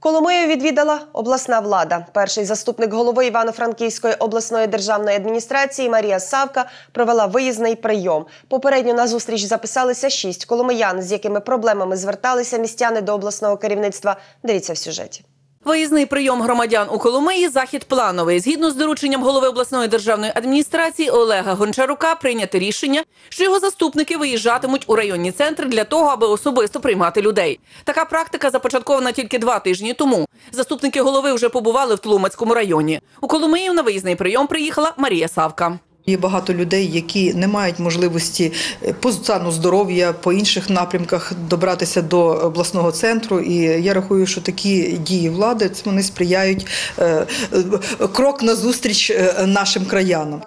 Коломию відвідала обласна влада. Перший заступник голови Івано-Франківської обласної державної адміністрації Марія Савка провела виїзний прийом. Попередньо на зустріч записалися шість коломиян, з якими проблемами зверталися містяни до обласного керівництва. Дивіться в сюжеті. Виїзний прийом громадян у Коломиї захід плановий. Згідно з дорученням голови обласної державної адміністрації Олега Гончарука, прийняти рішення, що його заступники виїжджатимуть у районні центри для того, аби особисто приймати людей. Така практика започаткована тільки два тижні тому. Заступники голови вже побували в Тлумацькому районі. У Коломиї на виїзний прийом приїхала Марія Савка. Є багато людей, які не мають можливості е, по стану здоров'я, по інших напрямках добратися до обласного центру. І я рахую, що такі дії влади вони сприяють е, е, крок назустріч е, нашим краянам.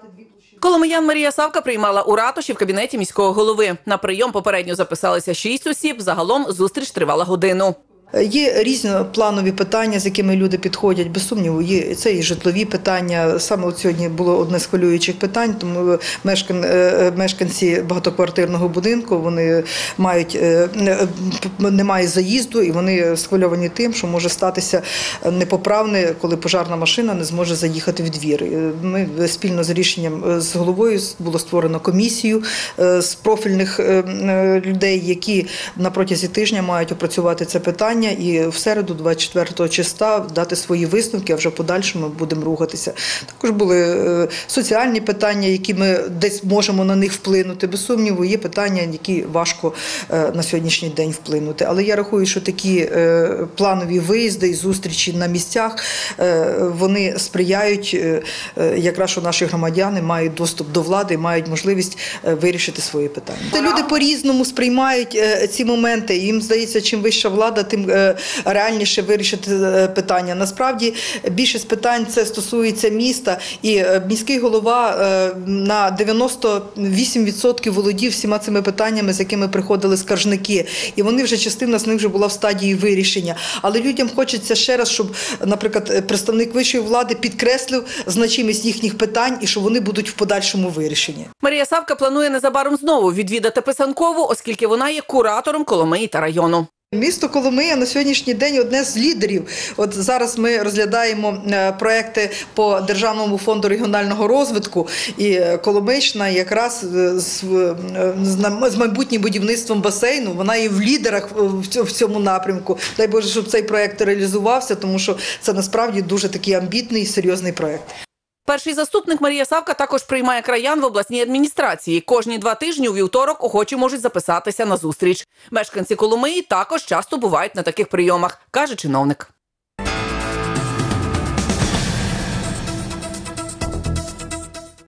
Коломиян Марія Савка приймала у ратуші в кабінеті міського голови. На прийом попередньо записалися шість осіб. Загалом зустріч тривала годину. Є різні планові питання, з якими люди підходять. Без сумніву, є це і житлові питання. Саме от сьогодні було одне з хвилюючих питань, тому мешкан, е, мешканці багатоквартирного будинку вони мають е, немає заїзду, і вони схвильовані тим, що може статися непоправне, коли пожарна машина не зможе заїхати в двір. Е, Ми спільно з рішенням е, з головою було створено комісію е, з профільних е, е, людей, які на протязі тижня мають опрацювати це питання і в середу, 24 числа, дати свої висновки, а вже в подальшому будемо рухатися. Також були е, соціальні питання, які ми десь можемо на них вплинути. Без сумніву, є питання, які важко е, на сьогоднішній день вплинути. Але я рахую, що такі е, планові виїзди і зустрічі на місцях вони сприяють якраз що наші громадяни мають доступ до влади, мають можливість вирішити свої питання. Люди по-різному сприймають е, ці моменти. Їм здається, чим вища влада, тим реальніше вирішити е, питання. Насправді більшість питань це стосується міста, і е, міський голова е, на 98% володів всіма цими питаннями, з якими приходили скаржники, і вони вже частина з них вже була в стадії вирішення. Але людям хочеться ще раз, щоб, наприклад, представник вищої влади підкреслив значимість їхніх питань і що вони будуть в подальшому вирішені. Марія Савка планує незабаром знову відвідати Писанкову, оскільки вона є куратором Коломиї та району. Місто Коломия на сьогоднішній день одне з лідерів. От зараз ми розглядаємо е, проекти по державному фонду регіонального розвитку, і е, Коломийщина якраз е, з, з майбутнім будівництвом басейну вона є в лідерах в цьому напрямку. Дай Боже, щоб цей проект реалізувався, тому що це насправді дуже такий амбітний і серйозний проект. Перший заступник Марія Савка також приймає краян в обласній адміністрації. Кожні два тижні у вівторок охочі можуть записатися на зустріч. Мешканці Коломиї також часто бувають на таких прийомах, каже чиновник.